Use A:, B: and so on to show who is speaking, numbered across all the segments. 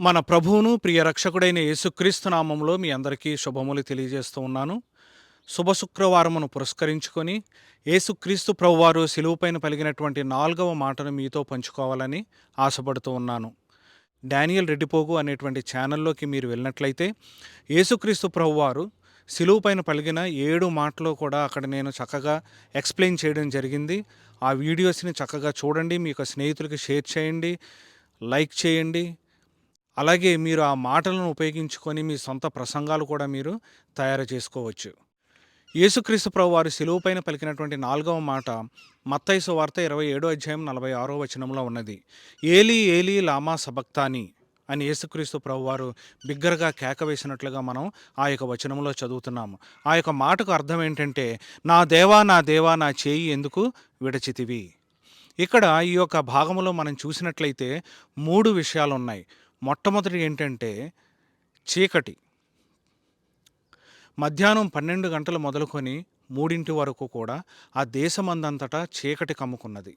A: మన ప్రభువును ప్రియ రక్షకుడైన యేసుక్రీస్తు నామంలో మీ అందరికీ శుభములు తెలియజేస్తూ ఉన్నాను. శుభ శుక్రవారమును పురస్కరించుకొని యేసుక్రీస్తు ప్రభువారు సిలువుపైన పలిగినటువంటి నాలుగవ మాటను మీతో పంచుకోవాలని ఆశపడుతూ ఉన్నాను. డానియల్ రెడ్డిపోగు అనేటువంటి ఛానల్లోకి మీరు వెళ్ళినట్లయితే యేసుక్రీస్తు ప్రభువారు సిలువు పైన పలిగిన ఏడు మాటలు కూడా అక్కడ నేను చక్కగా ఎక్స్ప్లెయిన్ చేయడం జరిగింది. ఆ వీడియోస్ని చక్కగా చూడండి మీ యొక్క స్నేహితులకి షేర్ చేయండి లైక్ చేయండి అలాగే మీరు ఆ మాటలను ఉపయోగించుకొని మీ సొంత ప్రసంగాలు కూడా మీరు తయారు చేసుకోవచ్చు. యేసుక్రీస్తు ప్రభు వారు సిలువుపైన పలికినటువంటి నాలుగవ మాట మత్తైసు వార్త ఇరవై ఏడో అధ్యాయం నలభై ఆరో వచనంలో ఉన్నది. ఏలి ఏలీ లామా సబక్తాని అని యేసుక్రీస్తు ప్రభు వారు బిగ్గరగా కేక వేసినట్లుగా మనం ఆ యొక్క వచనంలో చదువుతున్నాము. ఆ యొక్క మాటకు అర్థం ఏంటంటే నా దేవా నా దేవా నా చేయి ఎందుకు విడచితివి? ఇక్కడ ఈ యొక్క భాగంలో మనం చూసినట్లయితే మూడు విషయాలు ఉన్నాయి మొట్టమొదటి ఏంటంటే చీకటి. మధ్యాహ్నం పన్నెండు గంటలు మొదలుకొని మూడింటి వరకు కూడా ఆ దేశమందంతటా చీకటి కమ్ముకున్నది.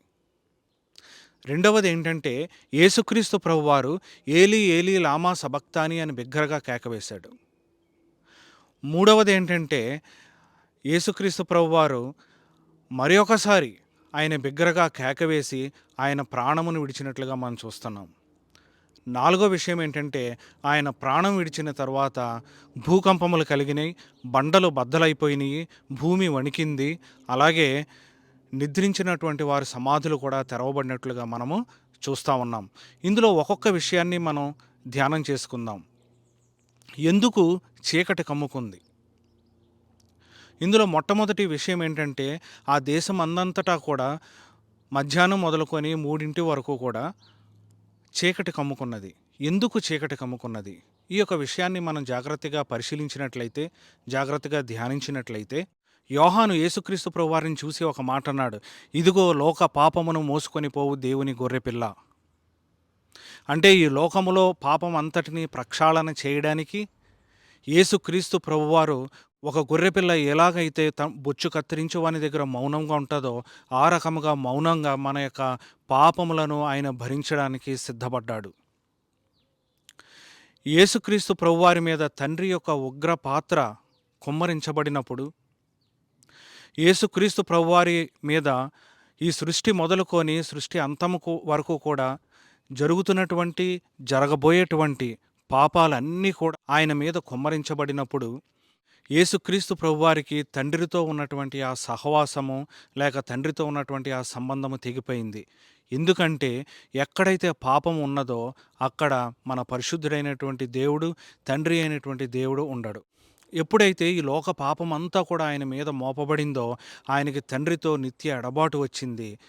A: రెండవది ఏంటంటే యేసుక్రీస్తు ప్రభువారు ఏలి ఏలి లామా సబక్తాని అని బిగ్గరగా కేకవేశాడు. మూడవది ఏంటంటే యేసుక్రీస్తు ప్రభువారు మరి ఒకసారి ఆయన బిగ్గరగా కేకవేసి ఆయన ప్రాణమును విడిచినట్లుగా మనం చూస్తున్నాం. నాలుగో విషయం ఏంటంటే ఆయన ప్రాణం విడిచిన తర్వాత భూకంపములు కలిగినాయి బండలు బద్దలైపోయినాయి భూమి వణికింది. అలాగే నిద్రించినటువంటి వారి సమాధులు కూడా తెరవబడినట్లుగా మనము చూస్తూ ఉన్నాం. ఇందులో ఒక్కొక్క విషయాన్ని మనం ధ్యానం చేసుకుందాం. ఎందుకు చీకటి కమ్ముకుంది? ఇందులో మొట్టమొదటి విషయం ఏంటంటే ఆ దేశం అందంతటా కూడా మధ్యాహ్నం మొదలుకొని మూడింటి వరకు కూడా చీకటి కమ్ముకున్నది. ఎందుకు చీకటి కమ్ముకున్నది? ఈ యొక్క విషయాన్ని మనం జాగ్రత్తగా పరిశీలించినట్లయితే జాగ్రత్తగా ధ్యానించినట్లయితే యోహాను యేసుక్రీస్తు ప్రభువారిని చూసి ఒక మాట అన్నాడు ఇదిగో లోక పాపమును మోసుకొని పోవు దేవుని గొర్రెపిల్ల. అంటే ఈ లోకములో పాపం అంతటిని ప్రక్షాళన చేయడానికి యేసుక్రీస్తు ప్రభువారు ఒక గొర్రెపిల్ల ఎలాగైతే త బొచ్చు కత్తిరించి వాని దగ్గర మౌనంగా ఉంటుందో ఆ రకముగా మౌనంగా మన యొక్క పాపములను ఆయన భరించడానికి సిద్ధపడ్డాడు. యేసుక్రీస్తు ప్రభువారి మీద తండ్రి యొక్క ఉగ్ర పాత్ర కుమ్మరించబడినప్పుడు యేసుక్రీస్తు ప్రభువారి మీద ఈ సృష్టి మొదలుకొని సృష్టి అంతముకు వరకు కూడా జరుగుతున్నటువంటి జరగబోయేటువంటి పాపాలన్నీ కూడా ఆయన మీద కుమ్మరించబడినప్పుడు యేసుక్రీస్తు ప్రభువారికి తండ్రితో ఉన్నటువంటి ఆ సహవాసము లేక తండ్రితో ఉన్నటువంటి ఆ సంబంధము తెగిపోయింది. ఎందుకంటే ఎక్కడైతే పాపం ఉన్నదో అక్కడ మన పరిశుద్ధుడైనటువంటి దేవుడు తండ్రి అయినటువంటి దేవుడు ఉండడు. ఎప్పుడైతే ఈ లోక పాపం అంతా కూడా ఆయన మీద మోపబడిందో ఆయనకి తండ్రితో నిత్య ఎడబాటు వచ్చింది.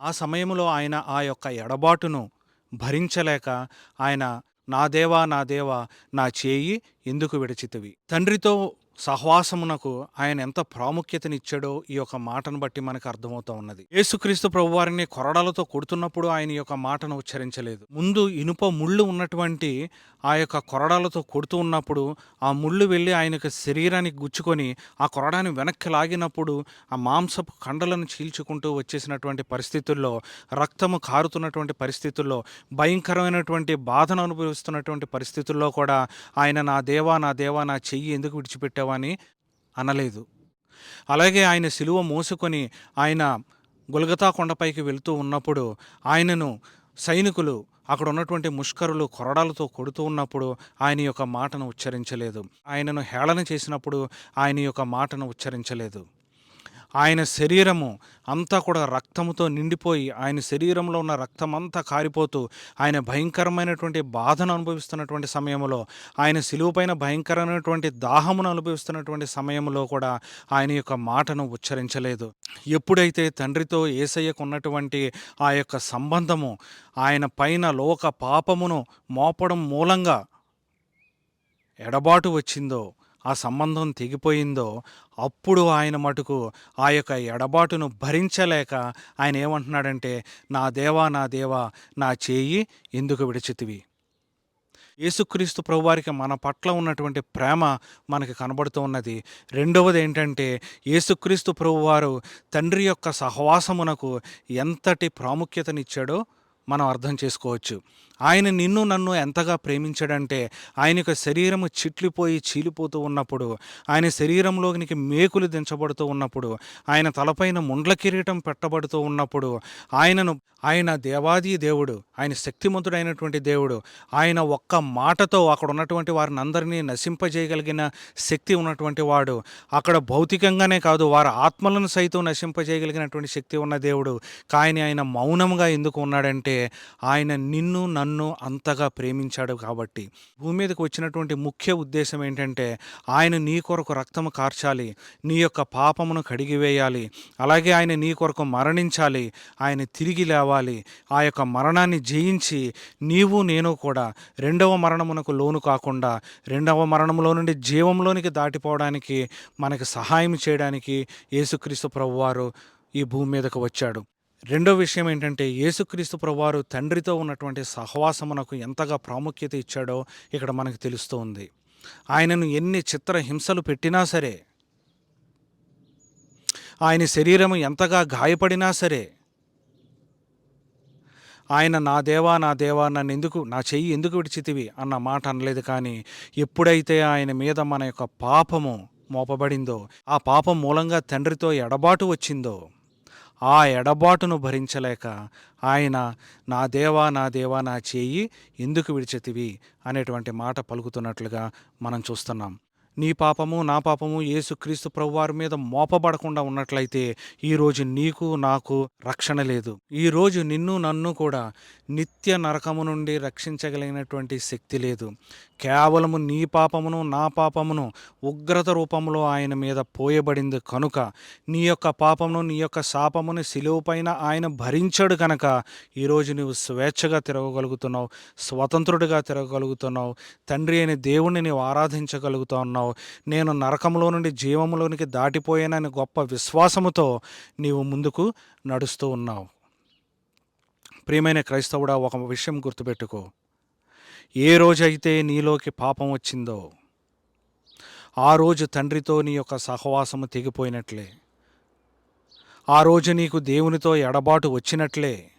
A: ఆ సమయంలో ఆయన ఆ యొక్క ఎడబాటును భరించలేక ఆయన నా దేవా నా దేవా నా చేయి ఎందుకు విడచితివి? తండ్రితో సహవాసమునకు ఆయన ఎంత ప్రాముఖ్యతనిచ్చాడో ఈ యొక్క మాటను బట్టి మనకు అర్థమవుతా ఉన్నది. యేసుక్రీస్తు ప్రభువారిని కొరడాలతో కొడుతున్నప్పుడు ఆయన ఈ యొక్క మాటను ఉచ్చరించలేదు. ముందు ఇనుప ముళ్ళు ఉన్నటువంటి ఆ యొక్క కొరడాలతో కొడుతూ ఉన్నప్పుడు ఆ ముళ్ళు వెళ్ళి ఆయన యొక్క శరీరానికి గుచ్చుకొని ఆ కొరడాన్ని వెనక్కి లాగినప్పుడు ఆ మాంసపు కండలను చీల్చుకుంటూ వచ్చేసినటువంటి పరిస్థితుల్లో రక్తము కారుతున్నటువంటి పరిస్థితుల్లో భయంకరమైనటువంటి బాధను అనుభవిస్తున్నటువంటి పరిస్థితుల్లో కూడా ఆయన నా దేవా నా దేవా నా చెయ్యి ఎందుకు చేశావని అనలేదు. అలాగే ఆయన సిలువ మోసుకొని ఆయన గులగతా కొండపైకి వెళ్తూ ఉన్నప్పుడు ఆయనను సైనికులు అక్కడ ఉన్నటువంటి ముష్కరులు కొరడాలతో కొడుతూ ఉన్నప్పుడు ఆయన యొక్క మాటను ఉచ్చరించలేదు. ఆయనను హేళన చేసినప్పుడు ఆయన యొక్క మాటను ఉచ్చరించలేదు. ఆయన శరీరము అంతా కూడా రక్తముతో నిండిపోయి ఆయన శరీరంలో ఉన్న రక్తం అంతా కారిపోతూ ఆయన భయంకరమైనటువంటి బాధను అనుభవిస్తున్నటువంటి సమయంలో ఆయన సిలువుపైన భయంకరమైనటువంటి దాహమును అనుభవిస్తున్నటువంటి సమయంలో కూడా ఆయన యొక్క మాటను ఉచ్చరించలేదు. ఎప్పుడైతే తండ్రితో ఏసయ్యకు ఉన్నటువంటి ఆ యొక్క సంబంధము ఆయన పైన లోక పాపమును మోపడం మూలంగా ఎడబాటు వచ్చిందో ఆ సంబంధం తెగిపోయిందో అప్పుడు ఆయన మటుకు ఆ యొక్క ఎడబాటును భరించలేక ఆయన ఏమంటున్నాడంటే నా దేవా నా దేవా నా చేయి ఎందుకు విడిచితివి? యేసుక్రీస్తు ప్రభువారికి మన పట్ల ఉన్నటువంటి ప్రేమ మనకి కనబడుతూ ఉన్నది. రెండవది ఏంటంటే యేసుక్రీస్తు ప్రభువారు తండ్రి యొక్క సహవాసమునకు ఎంతటి ప్రాముఖ్యతనిచ్చాడో మనం అర్థం చేసుకోవచ్చు. ఆయన నిన్ను నన్ను ఎంతగా ప్రేమించాడంటే ఆయన యొక్క శరీరము చిట్లిపోయి చీలిపోతూ ఉన్నప్పుడు ఆయన శరీరంలోనికి మేకులు దించబడుతూ ఉన్నప్పుడు ఆయన తలపైన ముండ్ల కిరీటం పెట్టబడుతూ ఉన్నప్పుడు ఆయనను ఆయన దేవాది దేవుడు ఆయన శక్తిమంతుడైనటువంటి దేవుడు ఆయన ఒక్క మాటతో అక్కడ ఉన్నటువంటి వారిని అందరినీ నశింపజేయగలిగిన శక్తి ఉన్నటువంటి వాడు అక్కడ భౌతికంగానే కాదు వారి ఆత్మలను సైతం నశింపజేయగలిగినటువంటి శక్తి ఉన్న దేవుడు. కానీ ఆయన మౌనంగా ఎందుకు ఉన్నాడంటే ఆయన నిన్ను నన్ను నన్ను అంతగా ప్రేమించాడు కాబట్టి భూమి మీదకి వచ్చినటువంటి ముఖ్య ఉద్దేశం ఏంటంటే ఆయన నీ కొరకు రక్తము కార్చాలి నీ యొక్క పాపమును కడిగివేయాలి అలాగే ఆయన నీ కొరకు మరణించాలి ఆయన తిరిగి లేవాలి ఆ యొక్క మరణాన్ని జయించి నీవు నేను కూడా రెండవ మరణమునకు లోను కాకుండా రెండవ మరణంలో నుండి జీవంలోనికి దాటిపోవడానికి మనకి సహాయం చేయడానికి యేసుక్రీస్తు ప్రభువారు ఈ భూమి మీదకు వచ్చాడు. రెండో విషయం ఏంటంటే యేసుక్రీస్తు ప్రభువారు తండ్రితో ఉన్నటువంటి సహవాసమునకు ఎంతగా ప్రాముఖ్యత ఇచ్చాడో ఇక్కడ మనకు తెలుస్తూ ఉంది. ఆయనను ఎన్ని చిత్ర హింసలు పెట్టినా సరే ఆయన శరీరము ఎంతగా గాయపడినా సరే ఆయన నా దేవా నా దేవా నన్ను ఎందుకు నా చెయ్యి ఎందుకు విడిచితివి అన్న మాట అనలేదు కానీ ఎప్పుడైతే ఆయన మీద మన యొక్క పాపము మోపబడిందో ఆ పాపం మూలంగా తండ్రితో ఎడబాటు వచ్చిందో ఆ ఎడబాటును భరించలేక ఆయన నా దేవా నా దేవా నా చేయి ఎందుకు విడిచితివి? అనేటువంటి మాట పలుకుతున్నట్లుగా మనం చూస్తున్నాం. నీ పాపము నా పాపము యేసుక్రీస్తు ప్రభువారి మీద మోపబడకుండా ఉన్నట్లయితే ఈరోజు నీకు నాకు రక్షణ లేదు. ఈరోజు నిన్ను నన్ను కూడా నిత్య నరకము నుండి రక్షించగలిగినటువంటి శక్తి లేదు. కేవలము నీ పాపమును నా పాపమును ఉగ్రత రూపంలో ఆయన మీద పోయబడింది కనుక నీ యొక్క పాపమును నీ యొక్క శాపమును సిలువ పైన ఆయన భరించాడు కనుక ఈరోజు నువ్వు స్వేచ్ఛగా తిరగగలుగుతున్నావు స్వతంత్రుడిగా తిరగగలుగుతున్నావు తండ్రి అయిన దేవుణ్ణి నీవు ఆరాధించగలుగుతా ఉన్నావు నేను నరకంలో నుండి జీవములోనికి దాటిపోయానని గొప్ప విశ్వాసముతో నీవు ముందుకు నడుస్తూ ఉన్నావు. ప్రియమైన క్రైస్తవుడా ఒక విషయం గుర్తుపెట్టుకో. ఏ రోజైతే నీలోకి పాపం వచ్చిందో ఆ రోజు తండ్రితో నీ యొక్క సహవాసము తెగిపోయినట్లే. ఆ రోజు నీకు దేవునితో ఎడబాటు వచ్చినట్లే.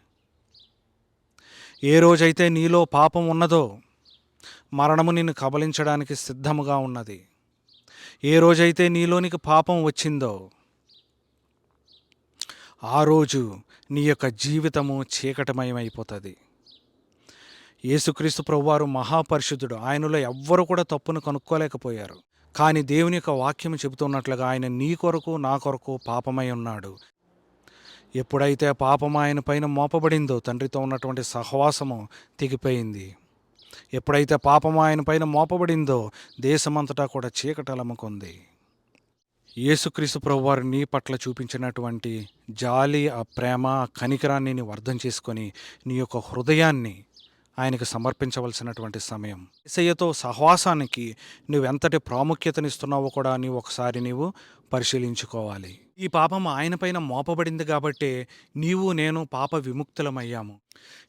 A: ఏ రోజైతే నీలో పాపం ఉన్నదో మరణము నిన్ను కబలించడానికి సిద్ధముగా ఉన్నది. ఏ రోజైతే నీలోనికి పాపం వచ్చిందో ఆ రోజు నీ యొక్క జీవితము చీకటమయమైపోతుంది. యేసుక్రీస్తు ప్రభువారు మహాపరిశుద్ధుడు. ఆయనలో ఎవ్వరు కూడా తప్పును కనుక్కోలేకపోయారు. కానీ దేవుని యొక్క వాక్యం చెబుతున్నట్లుగా ఆయన నీ కొరకు నా కొరకు పాపమై ఉన్నాడు. ఎప్పుడైతే పాపం ఆయన పైన మోపబడిందో తండ్రితో ఉన్నటువంటి సహవాసము తెగిపోయింది. ఎప్పుడైతే పాపం ఆయన పైన మోపబడిందో దేశమంతటా కూడా చీకటలముకుంది. యేసుక్రీస్తు ప్రభువారు నీ పట్ల చూపించినటువంటి జాలి ఆ ప్రేమ ఆ కనికరాన్ని నీవు అర్థం చేసుకొని నీ యొక్క హృదయాన్ని ఆయనకు సమర్పించవలసినటువంటి సమయం. ఏసయ్యతో సహవాసానికి నువ్వెంతటి ప్రాముఖ్యతనిస్తున్నావో కూడా నీవు ఒకసారి నీవు పరిశీలించుకోవాలి. ఈ పాపం ఆయనపైన మోపబడింది కాబట్టే నీవు నేను పాప విముక్తులమయ్యాము.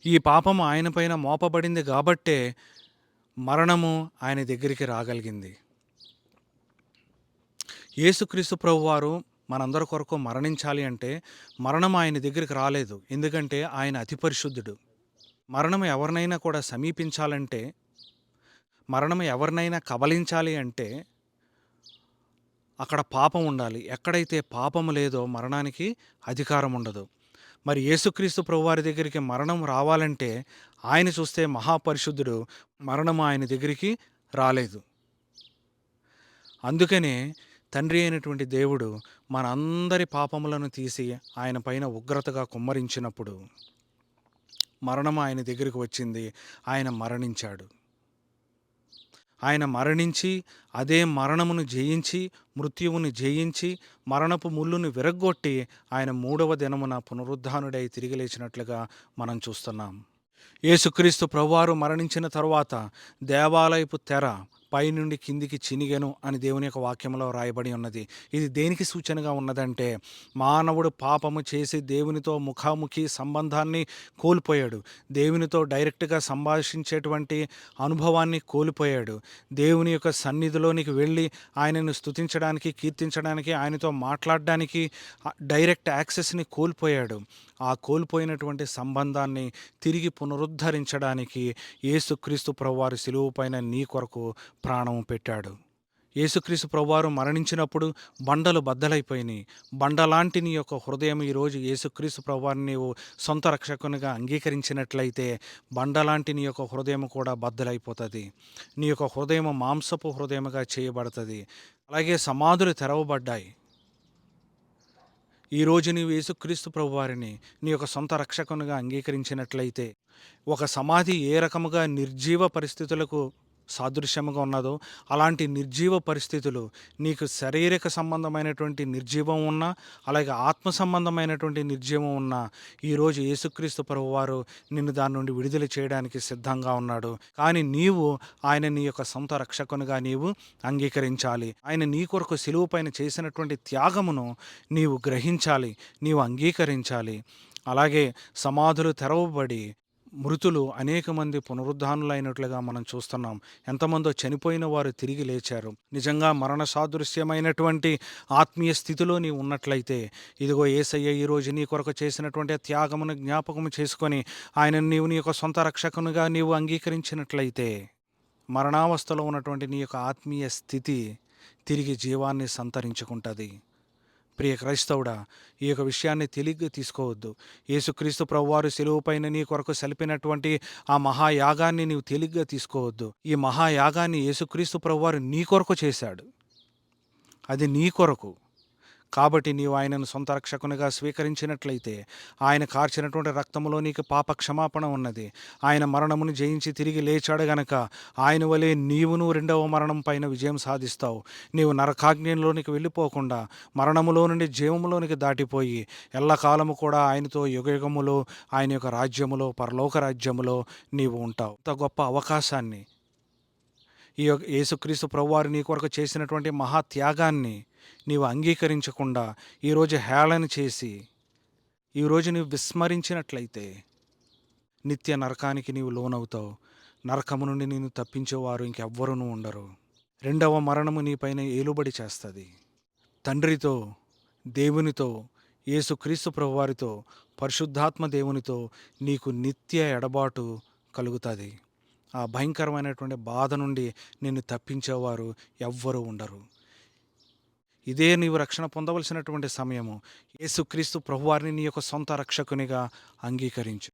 A: ఈ పాపం ఆయనపైన మోపబడింది కాబట్టే మరణము ఆయన దగ్గరికి రాగలిగింది. యేసుక్రీస్తు ప్రభువారు మనందరి కొరకు మరణించాలి అంటే మరణం ఆయన దగ్గరికి రాలేదు. ఎందుకంటే ఆయన అతి పరిశుద్ధుడు. మరణం ఎవరినైనా కూడా సమీపించాలంటే మరణం ఎవరినైనా కబలించాలి అంటే అక్కడ పాపం ఉండాలి. ఎక్కడైతే పాపము లేదో మరణానికి అధికారం ఉండదు. మరి యేసుక్రీస్తు ప్రభువారి దగ్గరికి మరణం రావాలంటే ఆయన చూస్తే మహాపరిశుద్ధుడు మరణం ఆయన దగ్గరికి రాలేదు. అందుకనే తండ్రి అయినటువంటి దేవుడు మనందరి పాపములను తీసి ఆయన పైన ఉగ్రతగా కుమ్మరించినప్పుడు మరణం ఆయన దగ్గరికి వచ్చింది. ఆయన మరణించాడు. ఆయన మరణించి అదే మరణమును జయించి మృత్యువుని జయించి మరణపు ముళ్ళును విరగ్గొట్టి ఆయన మూడవ దినమున పునరుద్ధానుడై తిరిగి లేచినట్లుగా మనం చూస్తున్నాం. యేసుక్రీస్తు ప్రభువారు మరణించిన తరువాత దేవాలయపు తెర పైనుండి కిందికి చినిగెను అని దేవుని యొక్క వాక్యంలో రాయబడి ఉన్నది. ఇది దేనికి సూచనగా ఉన్నదంటే మానవుడు పాపము చేసి దేవునితో ముఖాముఖి సంబంధాన్ని కోల్పోయాడు. దేవునితో డైరెక్ట్గా సంభాషించేటువంటి అనుభవాన్ని కోల్పోయాడు. దేవుని యొక్క సన్నిధిలోనికి వెళ్ళి ఆయనను స్తుతించడానికి కీర్తించడానికి ఆయనతో మాట్లాడడానికి డైరెక్ట్ యాక్సెస్ని కోల్పోయాడు. ఆ కోల్పోయినటువంటి సంబంధాన్ని తిరిగి పునరుద్ధరించడానికి యేసుక్రీస్తు ప్రభువారు సిలువు పైన నీ కొరకు ప్రాణం పెట్టాడు. యేసుక్రీస్తు ప్రభువారు మరణించినప్పుడు బండలు బద్దలైపోయినాయి. బండలాంటి నీ యొక్క హృదయం ఈరోజు యేసుక్రీస్తు ప్రభువారిని నీవు సొంత రక్షకునిగా అంగీకరించినట్లయితే బండలాంటి నీ యొక్క హృదయం కూడా బద్దలైపోతుంది. నీ యొక్క హృదయం మాంసపు హృదయముగా చేయబడుతుంది. అలాగే సమాధులు తెరవబడ్డాయి. ఈరోజు నీవు యేసుక్రీస్తు ప్రభువారిని నీ యొక్క సొంత రక్షకునిగా అంగీకరించినట్లయితే ఒక సమాధి ఏ రకముగా నిర్జీవ పరిస్థితులకు సాదృశ్యముగా ఉన్నదో అలాంటి నిర్జీవ పరిస్థితులు నీకు శారీరక సంబంధమైనటువంటి నిర్జీవం ఉన్నా అలాగే ఆత్మ సంబంధమైనటువంటి నిర్జీవం ఉన్నా ఈరోజు యేసుక్రీస్తు ప్రభువారు నిన్ను దాని నుండి విడుదల చేయడానికి సిద్ధంగా ఉన్నాడు. కానీ నీవు ఆయన నీ యొక్క సొంత రక్షకునిగా నీవు అంగీకరించాలి. ఆయన నీ కొరకు సిలువ పైన చేసినటువంటి త్యాగమును నీవు గ్రహించాలి నీవు అంగీకరించాలి. అలాగే సమాధులు తెరవబడి మృతులు అనేక మంది పునరుద్ధానులైనట్లుగా మనం చూస్తున్నాం. ఎంతమందో చనిపోయిన వారు తిరిగి లేచారు. నిజంగా మరణ సాదృశ్యమైనటువంటి ఆత్మీయ స్థితిలో నీవు ఉన్నట్లయితే ఇదిగో ఏసయ్య ఈరోజు నీ కొరకు చేసినటువంటి త్యాగమును జ్ఞాపకము చేసుకొని ఆయన నీవు నీ యొక్క సొంత రక్షకునిగా నీవు అంగీకరించినట్లయితే మరణావస్థలో ఉన్నటువంటి నీ యొక్క ఆత్మీయ స్థితి తిరిగి జీవాన్ని సంతరించుకుంటుంది. ప్రియ క్రైస్తవుడా ఈ యొక్క విషయాన్ని తెలిగ్గా తీసుకోవద్దు. యేసుక్రీస్తు ప్రభువారు సెలువుపైన నీ కొరకు సలిపినటువంటి ఆ మహాయాగాన్ని నీవు తేలిగ్గా తీసుకోవద్దు. ఈ మహాయాగాన్ని యేసుక్రీస్తు ప్రభువారు నీ కొరకు చేశాడు. అది నీ కొరకు. కాబట్టి నీవు ఆయనను సొంత రక్షకునిగా స్వీకరించినట్లయితే ఆయన కార్చినటువంటి రక్తములో నీకు పాప క్షమాపణ ఉన్నది. ఆయన మరణమును జయించి తిరిగి లేచాడు గనక ఆయన వలె నీవును రెండవ మరణం పైన విజయం సాధిస్తావు. నీవు నరకాగ్నిలోనికి వెళ్ళిపోకుండా మరణములో నుండి జీవములోనికి దాటిపోయి ఎల్లకాలము కూడా ఆయనతో యుగయుగములో ఆయన యొక్క రాజ్యములో పరలోక రాజ్యములో నీవు ఉంటావు. ఇంత గొప్ప అవకాశాన్ని ఈ యొక్క యేసుక్రీస్తు ప్రభువారు నీ కొరకు చేసినటువంటి మహా త్యాగాన్ని నీవు అంగీకరించకుండా ఈరోజు హేళన చేసి ఈరోజు నీవు విస్మరించినట్లయితే నిత్య నరకానికి నీవు లోనవుతావు. నరకము నుండి నేను తప్పించేవారు ఇంకెవ్వరూ ఉండరు. రెండవ మరణము నీపైన ఏలుబడి చేస్తుంది. తండ్రితో దేవునితో యేసుక్రీస్తు ప్రభువారితో పరిశుద్ధాత్మ దేవునితో నీకు నిత్య ఎడబాటు కలుగుతుంది. ఆ భయంకరమైనటువంటి బాధ నుండి నిన్ను తప్పించేవారు ఎవ్వరూ ఉండరు. ఇదే నీవు రక్షణ పొందవలసినటువంటి సమయము. యేసుక్రీస్తు ప్రభువారిని నీ యొక్క సొంత రక్షకునిగా అంగీకరించు.